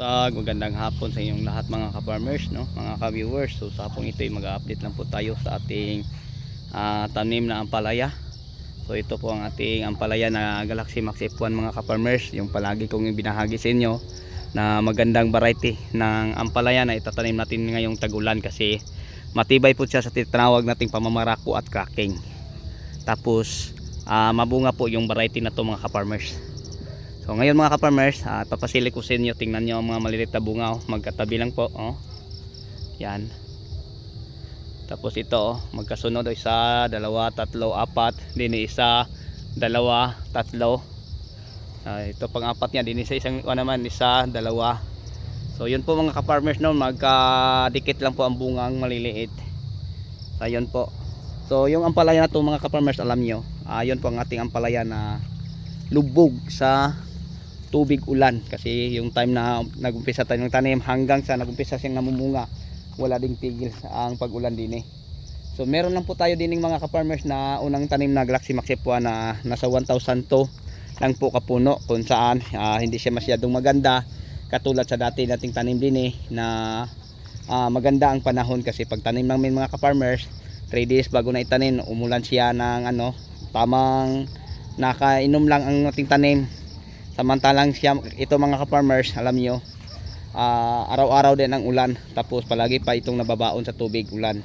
buntag, magandang hapon sa inyong lahat mga ka-farmers, no? mga ka-viewers. So sa hapong ito ay mag-update lang po tayo sa ating ah, tanim na ampalaya. So ito po ang ating ampalaya na Galaxy Max F1 mga ka-farmers. Yung palagi kong binahagi sa inyo na magandang variety ng ampalaya na itatanim natin ngayong tagulan kasi matibay po siya sa tinatawag nating pamamarako at cracking. Tapos ah, mabunga po yung variety na to mga ka-farmers. So ngayon mga ka-farmers, uh, papasili ko sa inyo, tingnan nyo ang mga maliliit na bunga, oh. magkatabi lang po, oh. Yan. Tapos ito, oh, magkasunod, oh, isa, dalawa, tatlo, apat, din isa, dalawa, tatlo. Ah, ito pang apat niya, din isa, isang, ano naman, isa, dalawa. So yun po mga ka-farmers no, magkadikit lang po ang bungang maliliit. So yun po. So yung ampalaya na to mga ka-farmers, alam nyo, ah, yun po ang ating ampalaya na lubog sa tubig ulan. Kasi yung time na nagumpisa tayo ng tanim hanggang sa nagumpisa siyang namumunga wala ding tigil ang pag-ulan din eh. So meron lang po tayo din mga ka-farmers na unang tanim na Galaxy Max F1 na nasa 1,000 to lang po kapuno kung saan ah, hindi siya masyadong maganda. Katulad sa dati nating tanim din eh na ah, maganda ang panahon kasi pag tanim namin mga ka-farmers 3 days bago na itanim umulan siya ng ano tamang nakainom lang ang ating tanim samantalang siya ito mga ka-farmers alam nyo ah, araw-araw din ang ulan tapos palagi pa itong nababaon sa tubig ulan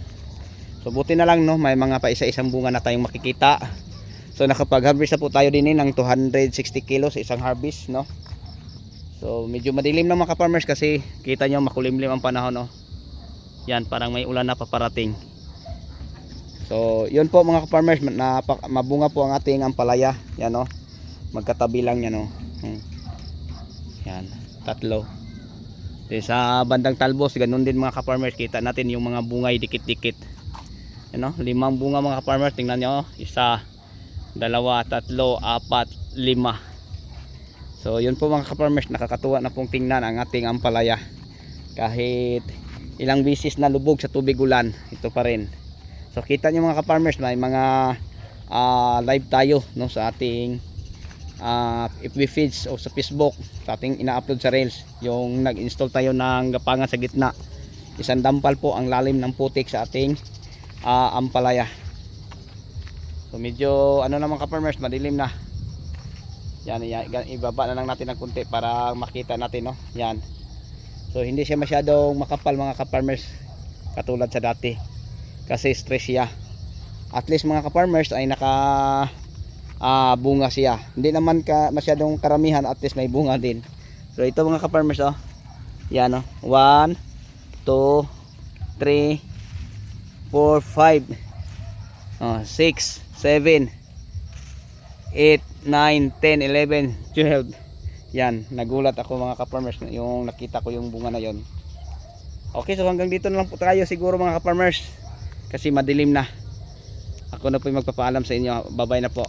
so buti na lang no may mga pa isa-isang bunga na tayong makikita so nakapag-harvest na po tayo din eh, ng 260 kilos sa isang harvest no so medyo madilim na mga ka-farmers kasi kita nyo makulimlim ang panahon no yan parang may ulan na paparating So, yun po mga farmers, na mabunga po ang ating ampalaya. Yan oh. Magkatabi lang yan oh. Hmm. Yan, tatlo. Then, sa bandang talbos, ganun din mga ka-farmers, kita natin yung mga bungay dikit-dikit. Yan oh, limang bunga mga ka-farmers, tingnan nyo oh. Isa, dalawa, tatlo, apat, lima. So, yun po mga ka-farmers, nakakatuwa na pong tingnan ang ating ampalaya. Kahit ilang bisis na lubog sa tubig ulan, ito pa rin. So kita nyo mga ka-farmers, may mga ah, live tayo no sa ating uh, FB feeds o sa Facebook sa ating ina-upload sa Reels. Yung nag-install tayo ng gapangan sa gitna. Isang dampal po ang lalim ng putik sa ating ah, ampalaya. So medyo ano naman ka-farmers, madilim na. Yan, yan, ibaba na lang natin ng kunti para makita natin no. Yan. So hindi siya masyadong makapal mga ka-farmers katulad sa dati kasi stress siya at least mga ka-farmers ay naka ah, bunga siya. Hindi naman ka, masyadong karamihan at least may bunga din. So ito mga ka-farmers oh. Yan oh. 1 2 3 4 5 oh, 6 7 8 9 10 11 12 yan nagulat ako mga ka-farmers yung nakita ko yung bunga na yon okay so hanggang dito na lang po tayo siguro mga ka-farmers. Kasi madilim na. Ako na po yung magpapaalam sa inyo. Babay na po